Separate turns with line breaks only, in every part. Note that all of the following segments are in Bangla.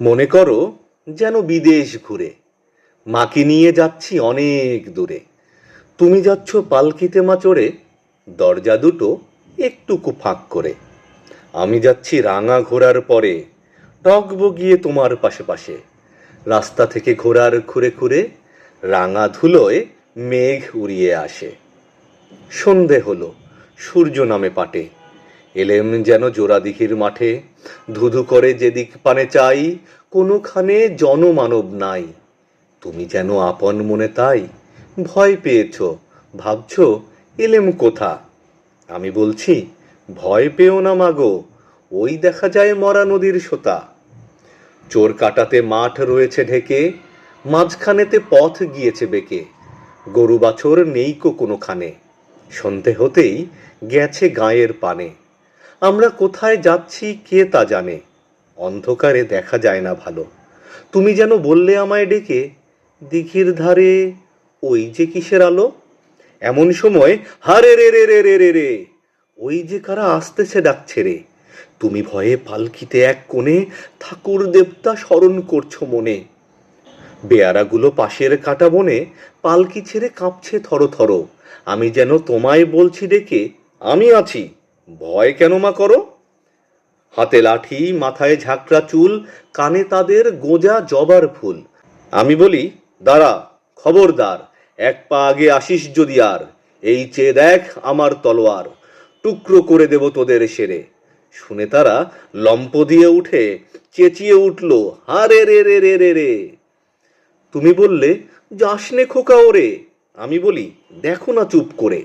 মনে করো যেন বিদেশ ঘুরে। মাকে নিয়ে যাচ্ছি অনেক দূরে। তুমি যাচ্ছ পালকিতে মা চড়ে দরজা দুটো একটুকু ফাঁক করে। আমি যাচ্ছি রাঙা ঘোড়ার পরে টকবো গিয়ে তোমার পাশে পাশে। রাস্তা থেকে ঘোড়ার খুঁড়ে খুঁড়ে রাঙা ধুলোয় মেঘ উড়িয়ে আসে। সন্ধে হলো, সূর্য নামে পাটে। এলেম যেন জোড়াদিঘির মাঠে। ধুধু করে যেদিক পানে চাই, কোনোখানে জনমানব নাই। তুমি যেন আপন মনে তাই, ভয় পেয়েছ, ভাবছ, এলেম কোথা? আমি বলছি, ভয় পেও না মাগো, ওই দেখা যায় মরা নদীর সোতা। চোর কাটাতে মাঠ রয়েছে ঢেকে, মাঝখানেতে পথ গিয়েছে বেঁকে। গরু বাছর নেইকো কোনোখানে। সন্ধে হতেই গেছে গায়ের পানে। আমরা কোথায় যাচ্ছি কে তা জানে। অন্ধকারে দেখা যায় না ভালো। তুমি যেন বললে আমায় ডেকে, দিঘির ধারে ওই যে কিসের আলো? এমন সময়, হারে রে রে রে রে রে রে, ওই যে কারা আসতেছে ডাকছে রে। তুমি ভয়ে পালকিতে এক কোণে ঠাকুর দেবতা স্মরণ করছ মনে। বেয়ারাগুলো পাশের কাটা বনে পালকি ছেড়ে কাঁপছে থরো থরো। আমি যেন তোমায় বলছি ডেকে, আমি আছি। ভয় কেন মা করো? হাতে লাঠি, মাথায় ঝাঁকড়া চুল, কানে তাদের গোজা জবার ফুল। আমি বলি, দাঁড়া, খবরদার, এক পা আগে আসিস যদি আর, এই চেয়ে দেখ আমার তলোয়ার, টুকরো করে দেব তোদের সেরে। শুনে তারা লম্প দিয়ে উঠে চেঁচিয়ে উঠল হারে রে রে রে রে রে তুমি বললে যাসনে খোকা ওরে। আমি বলি, দেখো না চুপ করে।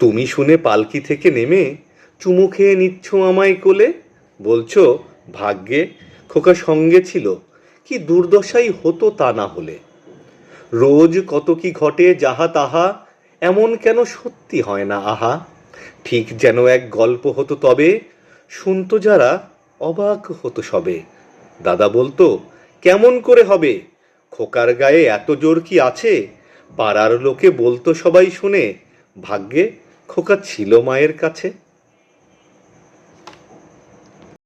তুমি শুনে পালকি থেকে নেমে চুমু খেয়ে নিচ্ছ আমায় কোলে? বলছো, ভাগ্যে খোকা সঙ্গে ছিল, কি দুর্দশাই হতো তা না হলে। রোজ কত কি ঘটে যাহা তাহা, এমন কেন সত্যি হয় না আহা? ঠিক যেন এক গল্প হতো তবে, শুনতো যারা অবাক হতো সবে। দাদা বলতো, কেমন করে হবে? খোকার গায়ে এত জোর কি আছে? পাড়ার লোকে বলতো সবাই শুনে, ভাগ্যে খোকা ছিল মায়ের কাছে?